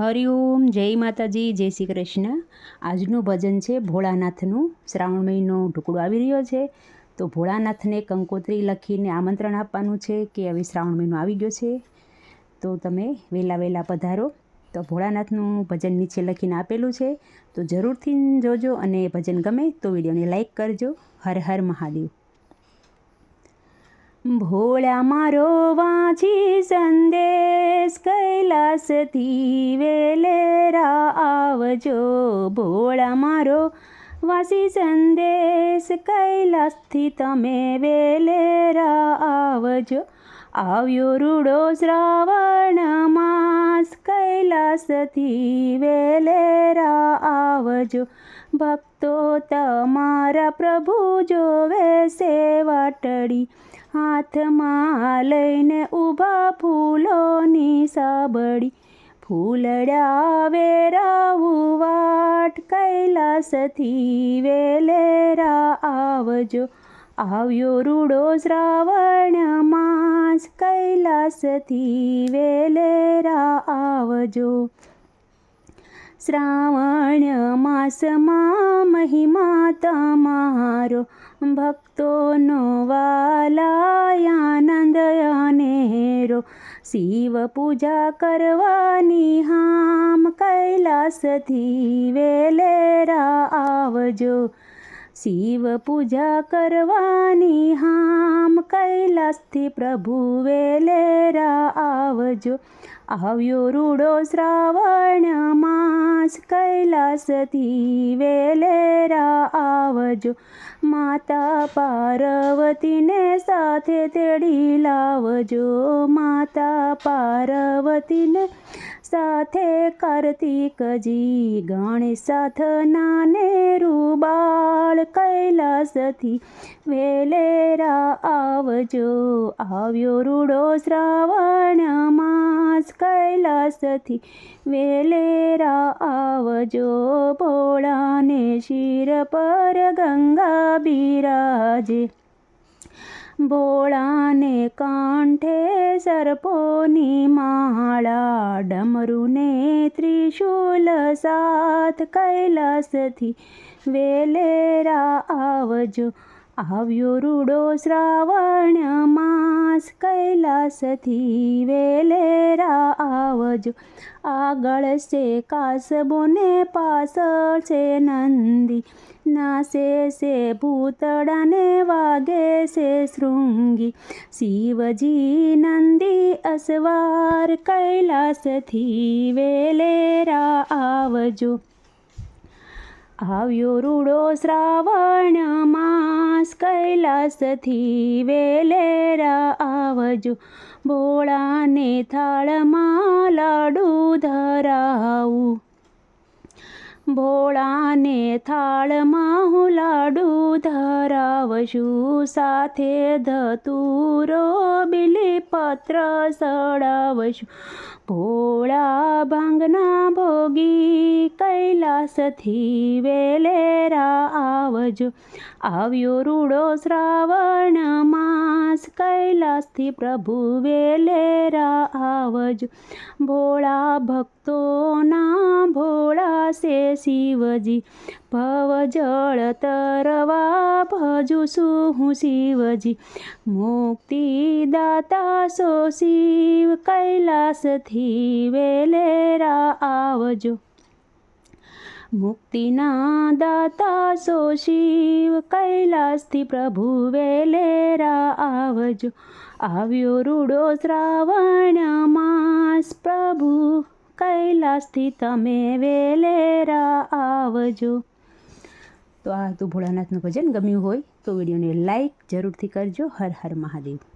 હરિઓમ જય માતાજી, જય શ્રી કૃષ્ણ. આજનું ભજન છે ભોળાનાથનું. શ્રાવણ મહિનો ઢુકડો આવી રહ્યો છે. તો ભોળાનાથને કંકોત્રી લખીને આમંત્રણ આપવાનું છે કે હવે શ્રાવણ મહિનો આવી ગયો છે. તો તમે વહેલા વહેલા પધારો. તો ભોળાનાથનું ભજન નીચે લખીને આપેલું છે. તો જરૂરથી જોજો અને ભજન ગમે તો વિડીયોને લાઈક કરજો. હર હર મહાદેવ. ભોળા મારો વાંચી સંદેશ કૈલાસથી વેલેરા આવજો. ભોળા મારો વાસી સંદેશ કૈલાસથી તમે વેલેરા આવજો. આવ્યો રૂડો શ્રાવણ માસ કૈલાસથી વેલેરા આવજો. ભક્તો તમારા પ્રભુ જોવે સેવાટડી હાથમાં લઈને ઊભા ફૂલોની સાબડી ફૂલડ્યા વેરાવું વાટ, કૈલાસથી વેલેરા આવજો. આવ્યો રૂડો શ્રાવણ માસ, કૈલાસથી વેલેરા આવજો. શ્રાવણ માસમાં મહિમા તમારો. ભક્તોનો અનેરો શિવ પૂજા કરવાની હામ કૈલાસથી વેલેરા આવજો. શિવ પૂજા કરવાની હામ કૈલાસથી પ્રભુ વેલેરા આવજો. આવ્યો રૂડો શ્રાવણ માસ કૈલાસથી વેલેરા આવજો. માતા પાર્વતીને સાથે તેડી લાવજો. માતા પાર્વતીને સાથે કાર્તિકજી ગણેશ સાથના ને રૂબાળ કૈલાસથી વેલેરા આવજો. આવ્યો રૂડો શ્રાવણ માસ કૈલાસથી વેલેરા આવજો. ભોળાને શિર પર ગંગા બિરાજે. ભોળાને કાંઠે સર્પોની માળા ડમરુને ત્રિશૂલ સાથ કૈલાસથી વેલેરા આવજો. આવ્યો રૂડો શ્રાવણ માસ કૈલાસથી વેલેરા આવજો. આગળ છે કાસબોને પાછળ છે નંદી. નાસે છે ભૂતડાને વાગે છે શૃંગી. શિવજી, નંદી, અસવાર કૈલાસથી વેલેરા આવજો. આવ્યો રૂડો શ્રાવણ માસ કૈલાસથી વેલેરા આવજો. ભોળાને થાળમાં લાડુ ધરાવું. ભોળાને થાળમાં હું લાડુ ધરાવશું, સાથે ધતુરો બિલીપત્ર સડાવશું ભોળા ભાંગના ભોગી કૈલાસથી વેલેરા આવજો. આવ્યો રૂડો શ્રાવણ માસ, કૈલાસથી પ્રભુ વેલેરા આવજો. ભોળા ભક્તોના ભોળા સે શિવજી. ભવ જળ તરવા ભજુ શું હું શિવજી. મુક્તિ દાતા સો શિવ કૈલાસથી વેલેરા આવજો. મુક્તિના દાતા સો શિવ કૈલાસથી પ્રભુ વેલેરા આવજો. આવ્યો રૂડો શ્રાવણ માસ પ્રભુ કૈલાસથી તમે વેલેરા આવજો તો આ હતું ભોળાનાથનું ભજન ગમ્યું હોય તો વિડીયોને લાઈક જરૂરથી કરજો. હર હર મહાદેવ.